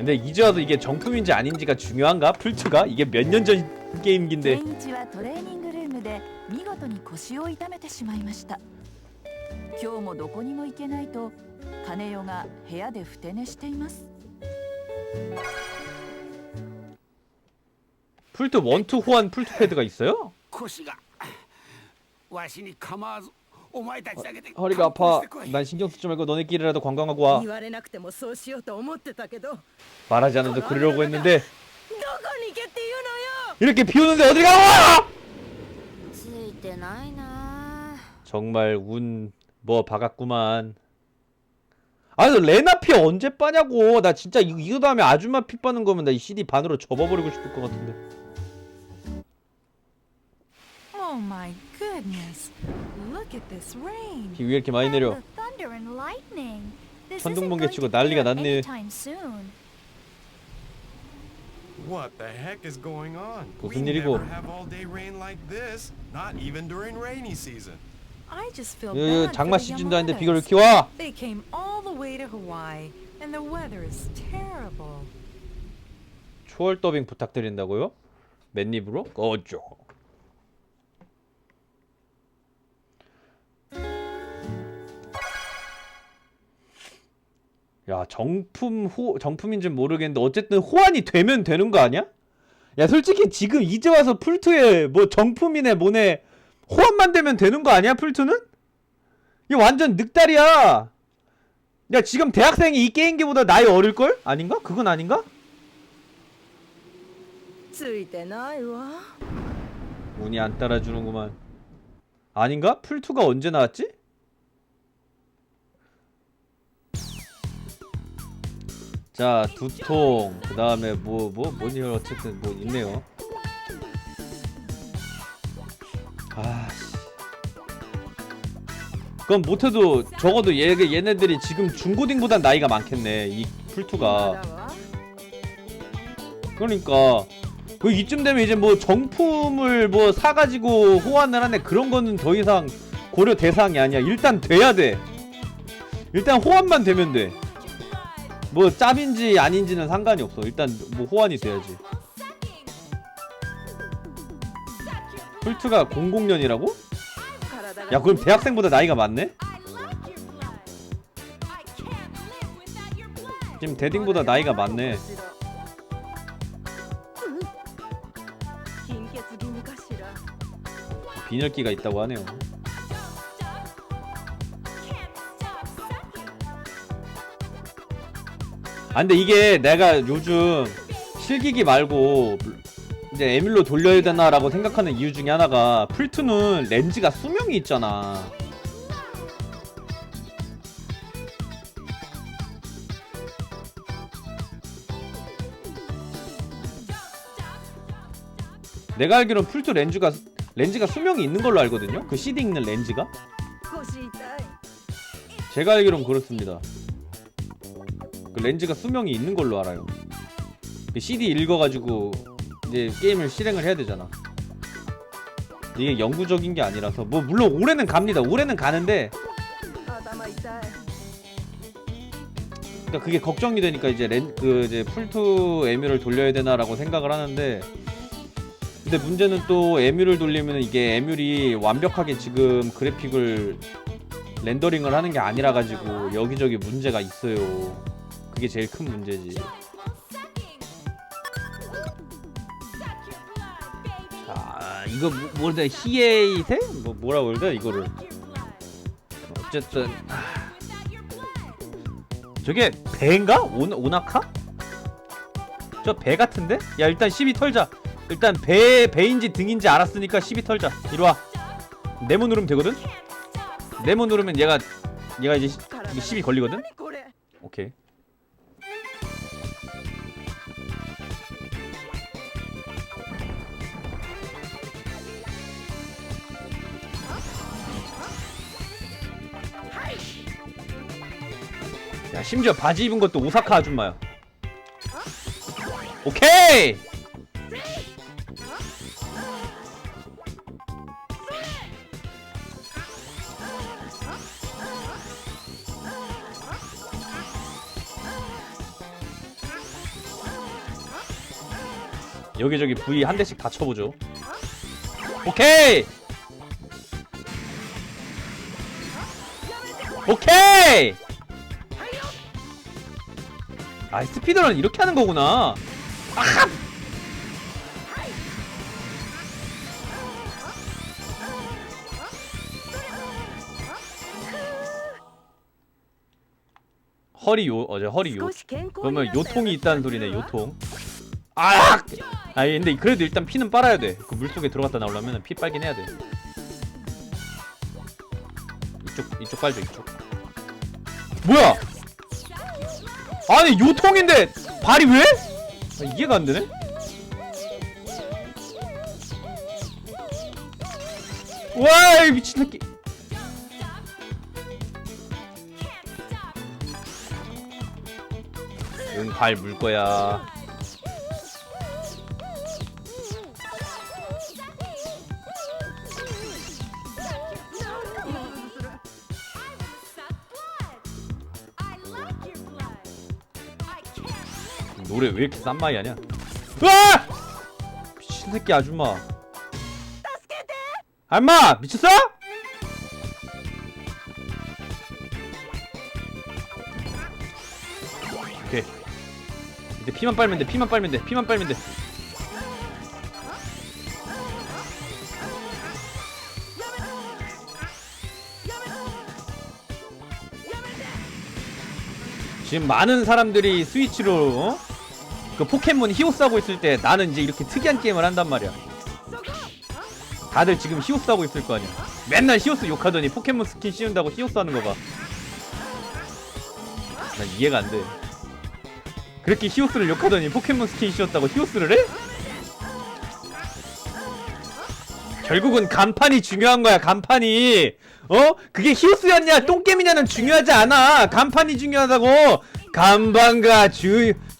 근데 이제 와서 이게 정품인지 아닌지가 중요한가? 풀트가? 이게 몇 년 전 게임기인데 健一はトレーニングルームで見事に腰を痛めてしまいました今日もどこにも行けないと金代が部屋でふて寝しています 풀트 원투 호환 풀트 패드가 있어요? 腰がわしに構わずお前たちだけで 허리가 観光 아파 してこい 난 신경 쓰지 말고 너네끼리라도 관광하고 와 言われなくてもそうしようと思ってたけどどこ 말하지 않아도 그러려고 했는데 に行けっていうのよ 이렇게 비 오는데 어디 가! ついてないな 정말 운 뭐 박았구만 아니 레나 피 언제 빠냐고 나 진짜 이거, 이거 다음에 아줌마 피 빠는 거면 나 이 CD 반으로 접어버리고 싶을 것 같은데 Oh my goodness Look at this rain 비 왜 이렇게 많이 내려 thunder and lightning This 천둥 번개 isn't 치고 going to 난리가 clear 났네. anytime soon. What the heck is going on? 무슨 we 일이고? never have all day rain like this, not even during rainy season. I just feel 이거 bad for 장마 the 시즌도 아닌데 비가 왜 Yamamotos. 이렇게 와 They came all the way to Hawaii, and the weather is terrible. 초월 더빙 부탁드린다고요? 맨입으로? 꺼져 야 정품 호 정품인지는 모르겠는데 어쨌든 호환이 되면 되는 거 아니야? 야 솔직히 지금 이제 와서 풀트에 뭐 정품이네 뭐네 호환만 되면 되는 거 아니야 풀트는? 이 완전 늑다리야. 야 지금 대학생이 이 게임기보다 나이 어릴 걸? 아닌가? 그건 아닌가? 운이 안 따라주는구만. 아닌가? 풀2가 언제 나왔지? 자, 두통. 그 다음에 뭐, 뭐, 뭐니, 어쨌든 뭐 있네요. 아, 씨. 그럼 못해도 적어도 얘, 얘네들이 지금 중고딩보단 나이가 많겠네. 이 풀2가. だわ 그러니까 그 이쯤 되면 이제 뭐 정품을 뭐 사가지고 호환을 하네 그런 거는 더 이상 고려 대상이 아니야 일단 돼야 돼 일단 호환만 되면 돼 뭐 짭인지 아닌지는 상관이 없어. 일단 뭐 호환이 돼야지. 쿨트가 00년이라고? 야 그럼 대학생보다 나이가 많네? 지금 데딩보다 나이가 많네. 빈혈기가 있다고 하네요. 아 근데 이게 내가 요즘 실기기 말고 이제 에밀로 돌려야 되나라고 생각하는 이유 중에 하나가 풀트는 렌즈가 수명이 있잖아. 내가 알기론 풀트 렌즈가 렌즈가 수명이 있는 걸로 알거든요? 그 CD 있는 렌즈가? 제가 알기론 그렇습니다. 그 렌즈가 수명이 있는 걸로 알아요. 그 CD 읽어가지고 이제 게임을 실행을 해야 되잖아. 이게 영구적인 게 아니라서 뭐 물론 올해는 갑니다. 올해는 가는데 아, 그러니까 그게 걱정이 되니까 이제 렌, 그 이제 풀투 에뮤를 돌려야 되나라고 생각을 하는데 근데 문제는 또 에뮤를 돌리면 이게 에뮬이 완벽하게 지금 그래픽을 렌더링을 하는 게 아니라 가지고 여기저기 문제가 있어요. 그게 제일 큰 문제지. 아 이거 뭐라 히에이세? 뭐, 뭐 뭐라 그러대 이거를. 어쨌든 저게 배인가? 온 오나카? 저 배 같은데? 야 일단 시비 털자. 일단 배 배인지 등인지 알았으니까 시비 털자. 이리 와. 네모 누르면 되거든. 네모 누르면 얘가 얘가 이제 시비 걸리거든. 오케이. 심지어 바지 입은 것도 오사카 아줌마야. 오케이! 여기저기 부위 한 대씩 다 쳐보죠. 오케이! 오케이 아 스피드런 이렇게 하는 거구나. 아하! 허리 요 어제 허리 요. 그러면 요통이 있다는 소리네 요통. 아악! 아 근데 그래도 일단 피는 빨아야 돼그 물속에 들어갔다 나오려면 피 빨긴 해야 돼. 이쪽 이쪽 빨죠 이쪽. 뭐야! 아니 요통인데 발이 왜? 아, 이해가 안 되네? 와 미친 새끼. 응발물 거야 노래 왜 이렇게 싼 마이 하냐 으아! 미친 새끼 아줌마 아줌마 미쳤어? 오케이 이제 피만 빨면 돼 피만 빨면 돼 피만 빨면 돼 지금 많은 사람들이 스위치로 어? 그 포켓몬 히오스 하고 있을 때 나는 이제 이렇게 특이한 게임을 한단 말이야. 다들 지금 히오스 하고 있을 거 아니야. 맨날 히오스 욕하더니 포켓몬 스킨 씌운다고 히오스 하는 거 봐. 난 이해가 안 돼. 그렇게 히오스를 욕하더니 포켓몬 스킨 씌웠다고 히오스를 해? 결국은 간판이 중요한 거야 간판이. 어? 그게 히오스였냐 똥게임이냐는 중요하지 않아. 간판이 중요하다고. 간판가 주,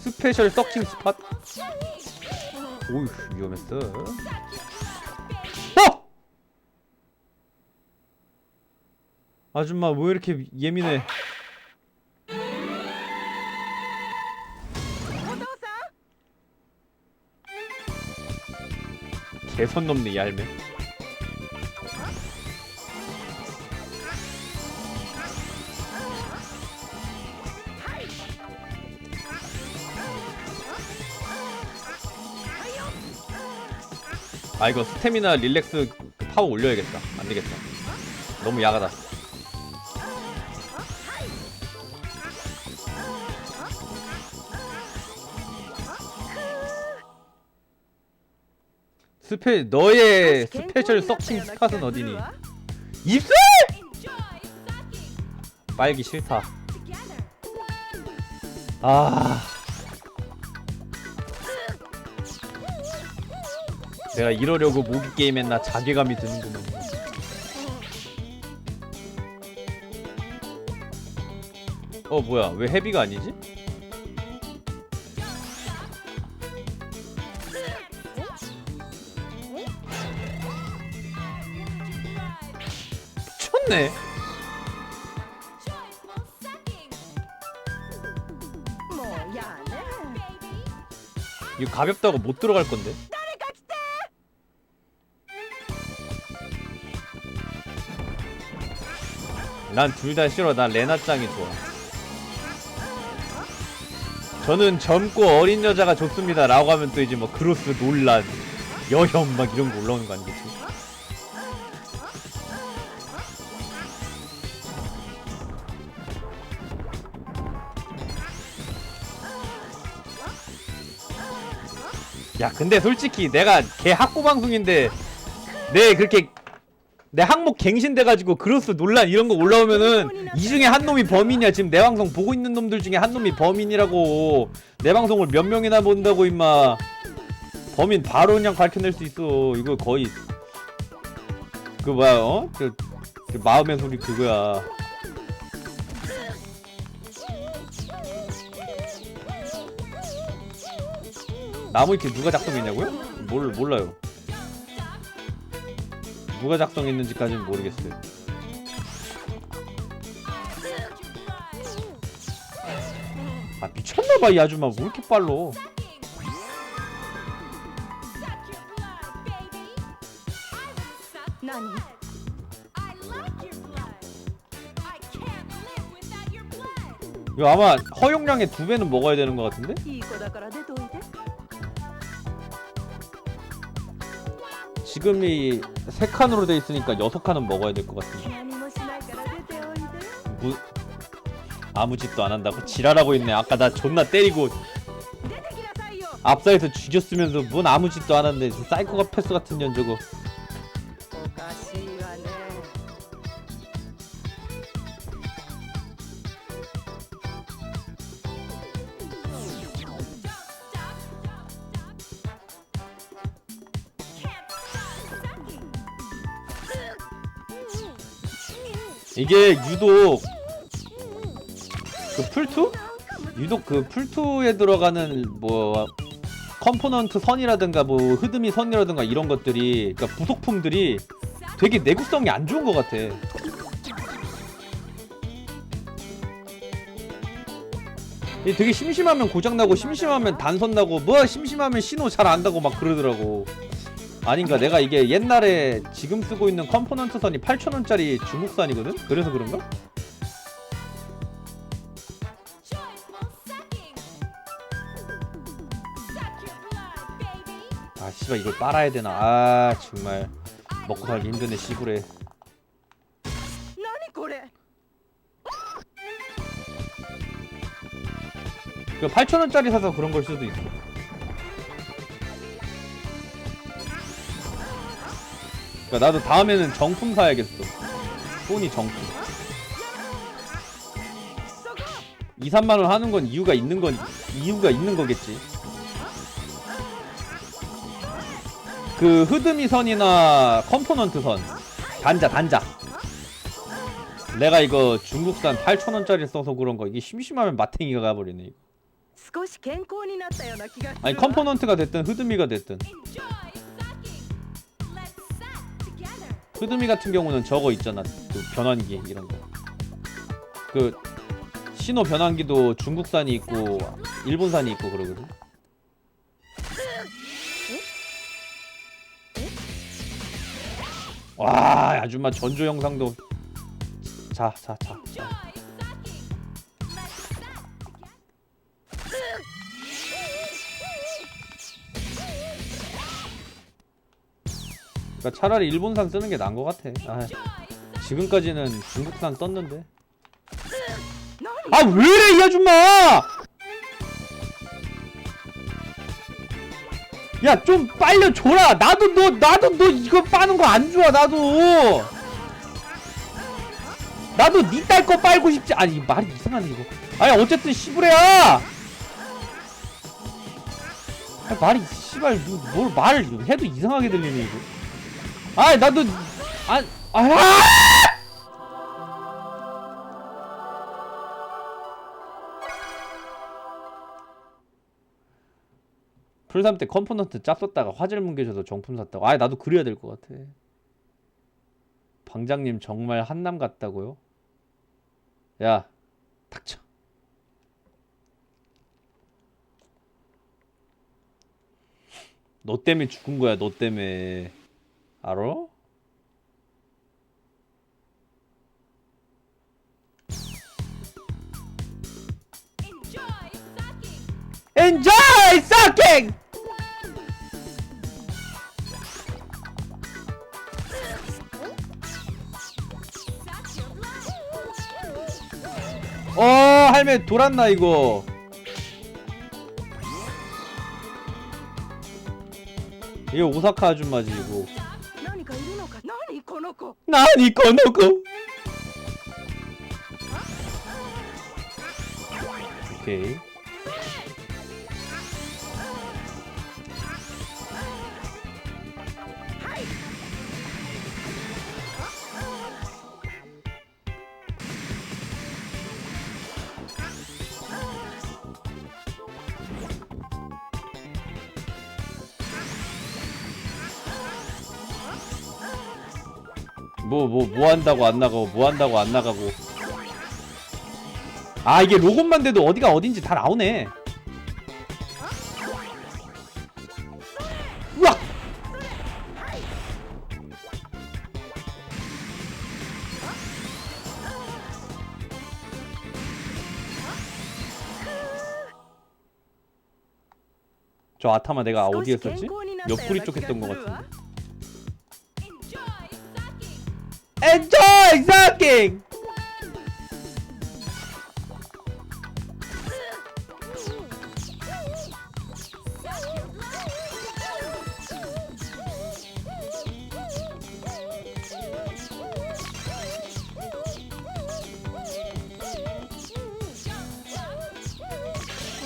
스페셜 서킹 스팟? 오우 위험했어 어! 아줌마 왜 이렇게 예민해 개선 넘네 이 할매 아 이거 스태미나 릴렉스 파워 올려야겠다 안되겠다 너무 야하다 스페 너의 스페셜 서칭 스팟은 어디니? 입술! 빨기 싫다. 아. 내가 이러려고 모기 게임했나 자괴감이 드는구만. 어 뭐야 왜 헤비가 아니지? 미쳤네. 네. 이거 가볍다고 못 들어갈 건데. 난 둘 다 싫어. 난 레나짱이 좋아. 저는 젊고 어린 여자가 좋습니다. 라고 하면 또 이제 뭐 그로스 논란 여혐 막 이런 거 올라오는 거 아니겠지? 야 근데 솔직히 내가 개 학고 방송인데 내 그렇게 내 항목 갱신돼가지고 그로스 논란 이런 거 올라오면은 이 중에 한 놈이 범인이야 지금 내 방송 보고 있는 놈들 중에 한 놈이 범인이라고 내 방송을 몇 명이나 본다고 임마 범인 바로 그냥 밝혀낼 수 있어. 이거 거의 그 뭐야 어? 그, 그 마음의 소리 그거야. 나무 위키 누가 작성했냐고요? 몰 몰라요. 누가 작성했는지까지는 모르겠어요. 아 미쳤나봐 이 아줌마 왜 이렇게 빨로?何 이거 아마 허용량의 두 배는 먹어야 되는 것 같은데? 지금이 세 칸으로 돼 있으니까 여섯 칸은 먹어야 될 것 같은데. 무 아무 짓도 안 한다고 지랄하고 있네. 아까 나 존나 때리고 앞사에서 쥐졌으면서 뭔 아무 짓도 안 하는데 사이코가 패스 같은 년 저거. 이게 유독 그 풀투? 유독 그 풀투에 들어가는 뭐 컴포넌트 선이라든가 뭐 흐드미 선이라든가 이런 것들이 그러니까 부속품들이 되게 내구성이 안 좋은 것 같아. 되게 심심하면 고장나고 심심하면 단선 나고 뭐 심심하면 신호 잘 안다고 막 그러더라고. 아닌가. 내가 이게 옛날에 지금 쓰고 있는 컴포넌트 선이 8,000원짜리 중국산이거든? 그래서 그런가? 아 씨발 이걸 빨아야 되나? 아 정말. 먹고 살기 힘드네 시골에 8,000원짜리 그 사서 그런 걸 수도 있어. 그러니까 나도 다음에는 정품 사야겠어. 소니 정품. 2, 3만 원 하는 건 이유가 있는 건 이유가 있는 거겠지. 그 흐드미 선이나 컴포넌트 선 단자 단자 내가 이거 중국산 8,000원짜리 써서 그런 거 이게 심심하면 마탱이가 가버리네 아니 컴포넌트가 됐든 흐드미가 됐든 흐드미 같은 경우는 저거 있잖아. 그 변환기 이런 거그 신호 변환기도 중국산이 있고 일본산이 있고 그러거든. 와 아줌마 전조 영상도 자 자, 자, 자. 그러니까 차라리 일본산 쓰는 게 나은 것 같아. 아, 지금까지는 중국산 썼는데. 아왜 이래 이 아줌마! 야 좀 빨려 줘라. 나도 너 나도 너 이거 빠는 거 안 좋아 나도. 나도 니 딸 거 빨고 싶지. 아니 이 말이 이상하네 이거. 아니 어쨌든 시부레야. 아, 말이 씨발 누- 뭘 말을 해도 이상하게 들리네 이거. 아 나도 아 아! 풀삼 때 컴포넌트 짭 썼다가 화질 뭉개져서 정품 샀다고. 아 나도 그래야 될 것 같아. 방장님 정말 한남 같다고요? 야 닥쳐. 너 때문에 죽은 거야 너 때문에. 알어? 엔조이 사킹! 어 할매 돌았나 이거 이거 오사카 아줌마지 이거 何この子 나니 꺼놓고 오케이 뭐 뭐, 뭐 한다고 안 나가고 뭐 한다고 안 나가고 아 이게 로건만 돼도 어디가 어딘지 다 나오네 으악! 저 아타마 내가 어디에 썼지? 옆구리 쪽 했던 것 같은데 Enjoy sucking!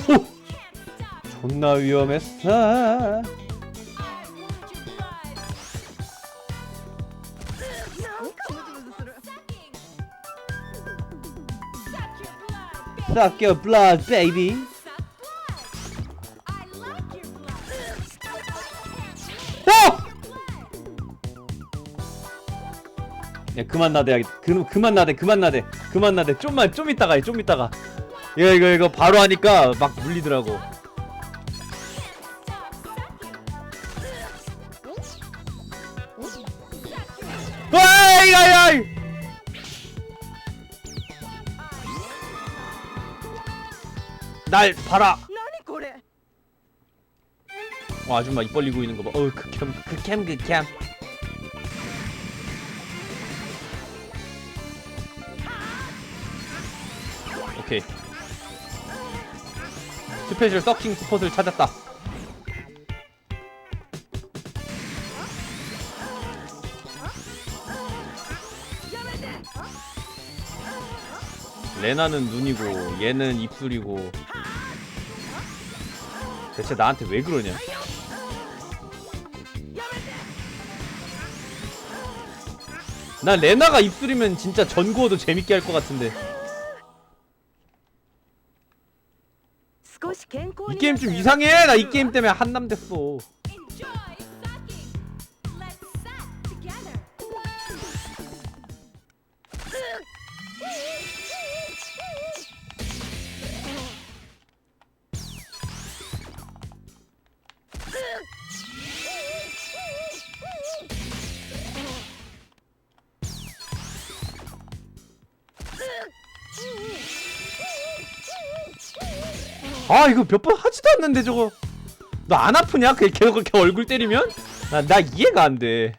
호! 존나 위험했어. Suck your blood, baby. 어! 야 그만 나대 그, 그만 나대 그만 나대. 그만 나대. 좀만 좀 해, 좀 이따가. 이거 이거 이거 바로 하니까 막 물리더라고 날 봐라. 어, 아줌마 입 벌리고 있는 거 봐. 어우 극혐 극혐 극혐. 오케이. 스페셜 서킹 스폿을 찾았다. 레나는 눈이고 얘는 입술이고 대체 나한테 왜 그러냐? 나 레나가 입술이면 진짜 전구워도 재밌게 할 것 같은데. 이 게임 좀 이상해! 나 이 게임 때문에 한남 됐어. 아 이거 몇 번 하지도 않는데 저거. 너 안 아프냐? 그냥 계속 그렇게 얼굴 때리면? 나, 나 이해가 안돼.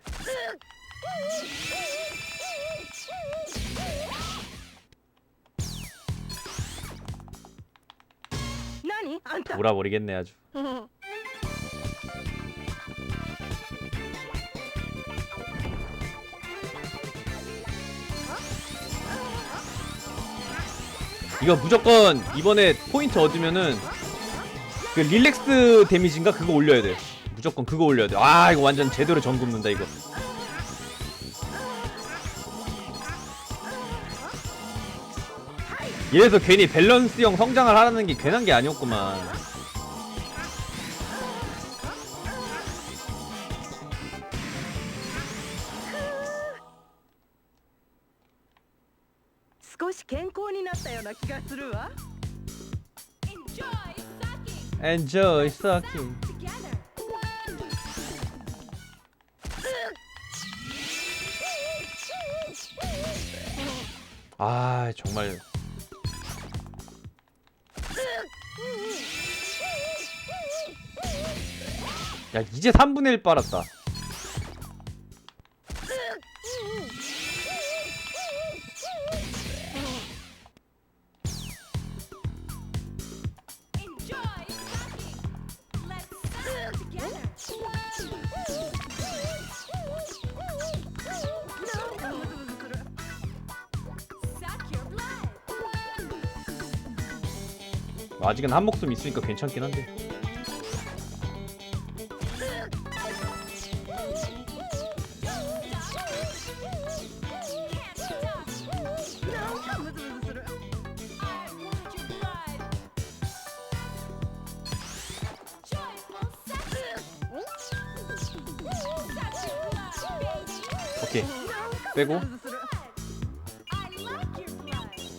돌아버리겠네 아주. 이거 무조건 이번에 포인트 얻으면은 그 릴렉스 데미지인가? 그거 올려야 돼 무조건 그거 올려야 돼아 이거 완전 제대로 전 굽는다 이거. 이래서 괜히 밸런스형 성장을 하라는 게 괜한 게 아니었구만 들어와. Enjoy sucking. 아 정말 야 이제 3분의 1 빨았다 아직은 한 목숨 있으니까 괜찮긴 한데. 빼고.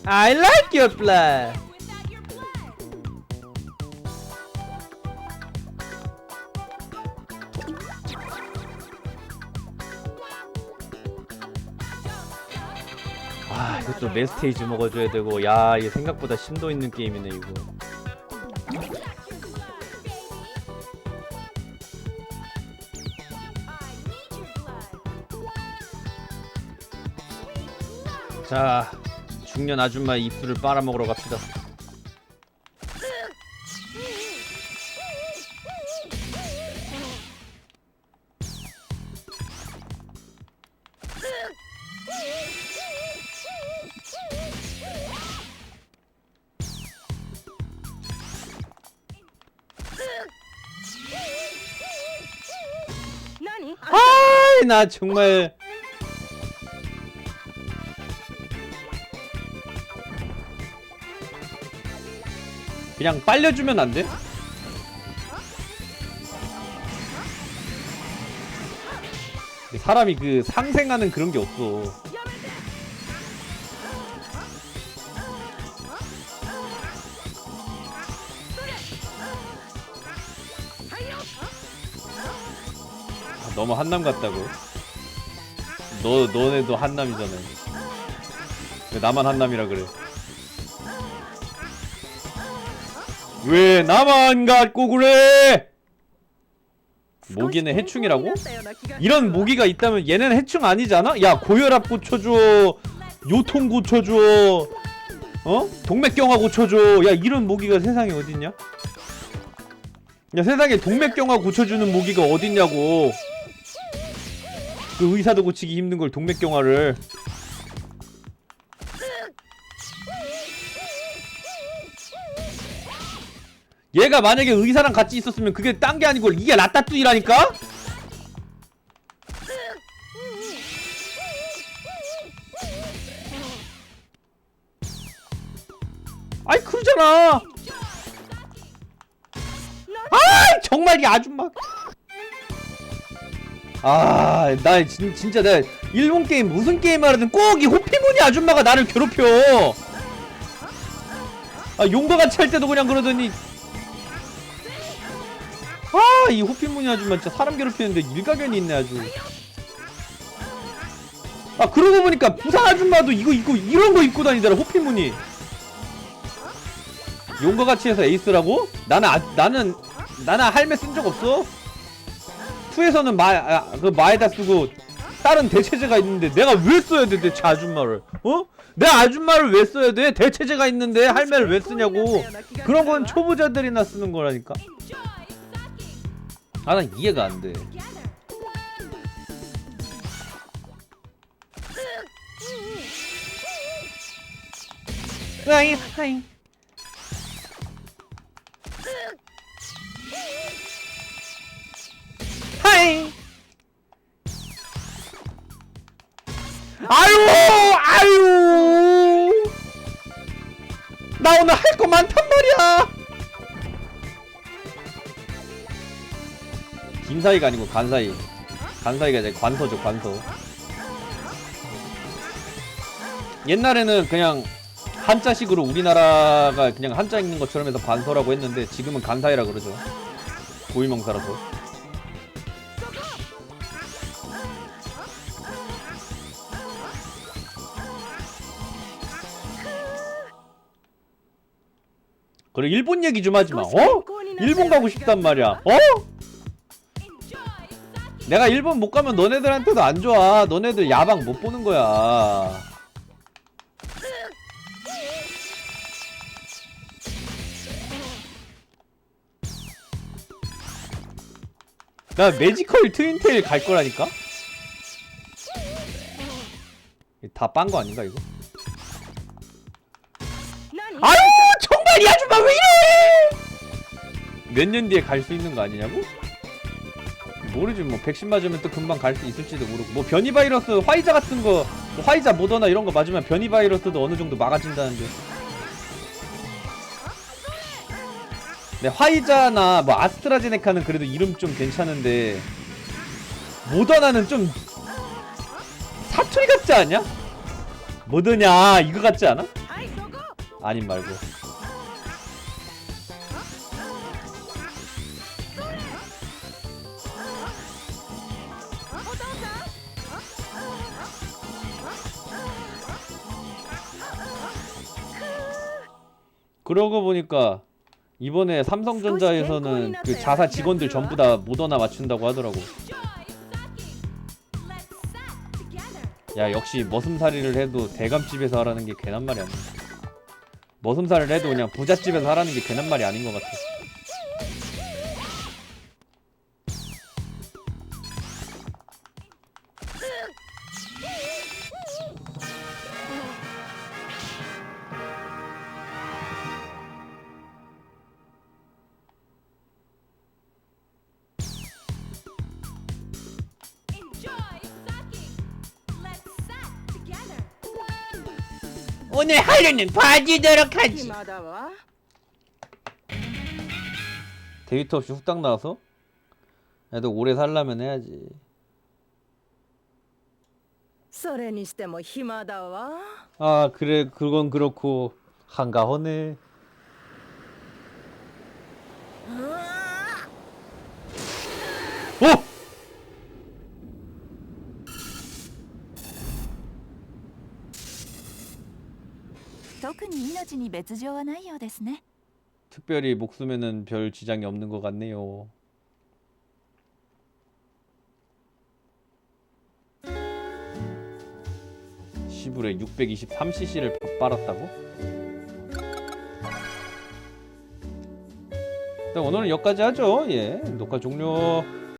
I like your blood 아좀 메스테이지 먹어줘야 되고 야 이게 생각보다 심도 있는 게임이네 이거. 자 중년 아줌마 입술을 빨아먹으러 갑시다 나 정말 그냥 빨려주면 안 돼? 사람이 그 상생하는 그런 게 없어. 너무 한남 같다고. 너 너네도 한남이잖아. 왜 나만 한남이라 그래? 왜 나만 갖고 그래? 모기는 해충이라고? 이런 모기가 있다면 얘는 해충 아니잖아? 야 고혈압 고쳐줘 요통 고쳐줘 어? 동맥경화 고쳐줘 야 이런 모기가 세상에 어딨냐? 야 세상에 동맥경화 고쳐주는 모기가 어딨냐고 그 의사도 고치기 힘든 걸 동맥경화를. 얘가 만약에 의사랑 같이 있었으면 그게 딴 게 아니고 이게 라따뚜이라니까? 아이 그러잖아. 아이 정말 이 아줌마 아 나 진짜 내가 일본 게임 무슨 게임 하든 꼭 이 호피무늬 아줌마가 나를 괴롭혀 아 용과 같이 할 때도 그냥 그러더니 아, 이 호피무늬 아줌마 진짜 사람 괴롭히는데 일가견이 있네 아주. 아, 그러고 보니까 부산 아줌마도 이거 입고 이런 거 입고 다니더라 호피무늬. 용과 같이 해서 에이스라고? 나는 아, 나는 나는 할매 쓴 적 없어. 투에서는 마, 아, 그 마에다 쓰고 다른 대체제가 있는데 내가 왜 써야 돼 대체 아줌마를? 어? 내 아줌마를 왜 써야 돼? 대체제가 있는데 할매를 왜 쓰냐고. 그런 건 초보자들이나 쓰는 거라니까. 아, 난 이해가 안 돼. 하이 하이. 하이. 아유, 아유. 나 오늘 할 거 많단 말이야. 김사이가 아니고 간사이 간사이가 이제 관서죠 관서 옛날에는 그냥 한자식으로 우리나라가 그냥 한자 읽는 것처럼 해서 관서라고 했는데 지금은 간사이라 그러죠 고유명사라서 그래 일본 얘기 좀 하지 마 어? 일본 가고 싶단 말이야 어? 내가 일본 못 가면 너네들한테도 안 좋아. 너네들 야방 못 보는 거야. 나 매지컬 트윈테일 갈 거라니까? 다 빤 거 아닌가 이거? 몇 년 뒤에 갈 수 있는 거 아니냐고? 모르지 뭐 백신 맞으면 또 금방 갈 수 있을지도 모르고 뭐 변이 바이러스 화이자 같은 거 뭐 화이자 모더나 이런 거 맞으면 변이 바이러스도 어느 정도 막아진다는데 네 화이자나 뭐 아스트라제네카는 그래도 이름 좀 괜찮은데 모더나는 좀 사투리 같지 않냐? 모더냐 이거 같지 않아? 아닌 말고 그러고 보니까 이번에 삼성전자에서는 그 자사 직원들 전부 다 모더나 맞춘다고 하더라고. 야 역시 머슴살이를 해도 대감집에서 하라는 게 괜한 말이 아니야. 머슴살을 해도 그냥 부잣집에서 하라는 게 괜한 말이 아닌 것 같아. 오늘 하루는 봐주도록 暇だわ 데이터 없이 후딱 나와서? 애도 오래 살려면 해야지. それにしても暇だわ 아 그래 그건 그렇고 한가하네. 오! 特に命に別状はないようですね 특별히 목숨에는 별 지장이 없는 것 같네요. 시불에 623cc를 빨았다고? 일단 오늘은 여기까지 하죠. 예, 녹화 종료.